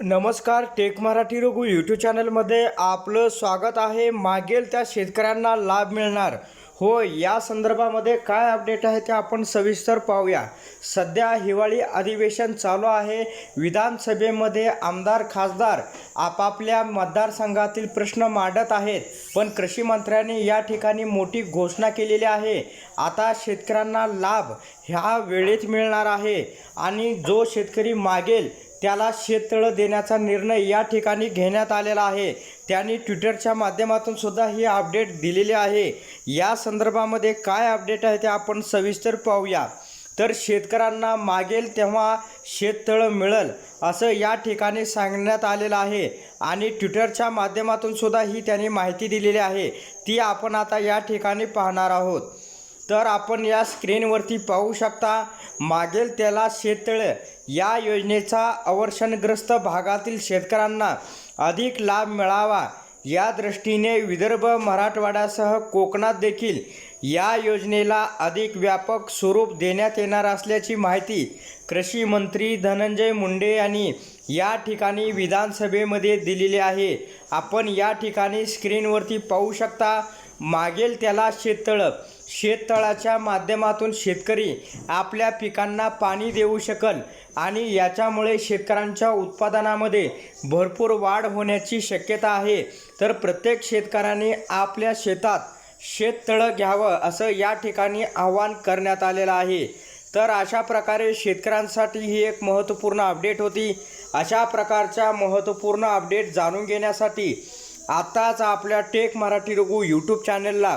नमस्कार take Marathi Raghu YouTube चॅनलमध्ये आपलं स्वागत आहे. मागेल त्या शेतकऱ्यांना लाभ मिळणार. हो या संदर्भामध्ये काय अपडेट आहे ते आपण सविस्तर पाहूया. सध्या हिवाळी अधिवेशन चालू आहे. विधानसभेमध्ये आमदार खासदार आपापल्या मतदारसंघातील प्रश्न मांडत आहेत. पण कृषी मंत्र्यांनी या ठिकाणी मोठी घोषणा केलेली आहे. आता शेतकऱ्यांना लाभ ह्या वेळेत मिळणार आहे. आणि जो शेतकरी मागेल त्याला शेततळं देण्याचा निर्णय या ठिकाणी घेण्यात आलेला आहे. त्यांनी ट्विटरच्या माध्यमातून सुद्धा ही अपडेट दिलेली आहे. या संदर्भामध्ये काय अपडेट आहे ते आपण सविस्तर पाहूया. तर शेतकऱ्यांना मागेल तेव्हा शेततळं मिळेल असं या ठिकाणी सांगण्यात आलेलं आहे. आणि ट्विटरच्या माध्यमातून सुद्धा ही त्यांनी माहिती दिलेली आहे. ती आपण आता या ठिकाणी पाहणार आहोत. तर आपण या स्क्रीनवरती पाहू शकता मागेल त्याला शेततळ या योजनेचा अवर्षणग्रस्त भागातील शेतकऱ्यांना अधिक लाभ मिळावा. या दृष्टीने विदर्भ मराठवाड्यासह कोकणात देखील या योजनेला अधिक व्यापक स्वरूप देण्यात येणार असल्याची माहिती कृषी मंत्री धनंजय मुंडे यांनी या ठिकाणी विधानसभेमध्ये दिलेली आहे. आपण या ठिकाणी स्क्रीनवरती पाहू शकता मागेल त्याला शेततळं शेततळाच्या माध्यमातून शेतकरी आपल्या पिकांना पाणी देऊ शकल आणि याच्यामुळे शेतकऱ्यांच्या उत्पादनामध्ये भरपूर वाढ होण्याची शक्यता आहे. तर प्रत्येक शेतकऱ्याने आपल्या शेतात शेततळं घ्यावं असं या ठिकाणी आवाहन करण्यात आलेलं आहे. तर अशा प्रकारे शेतकऱ्यांसाठी ही एक महत्त्वपूर्ण अपडेट होती. अशा प्रकारच्या महत्त्वपूर्ण अपडेट जाणून घेण्यासाठी आत्ताच आपल्या टेक मराठी रघु यूट्यूब चॅनलला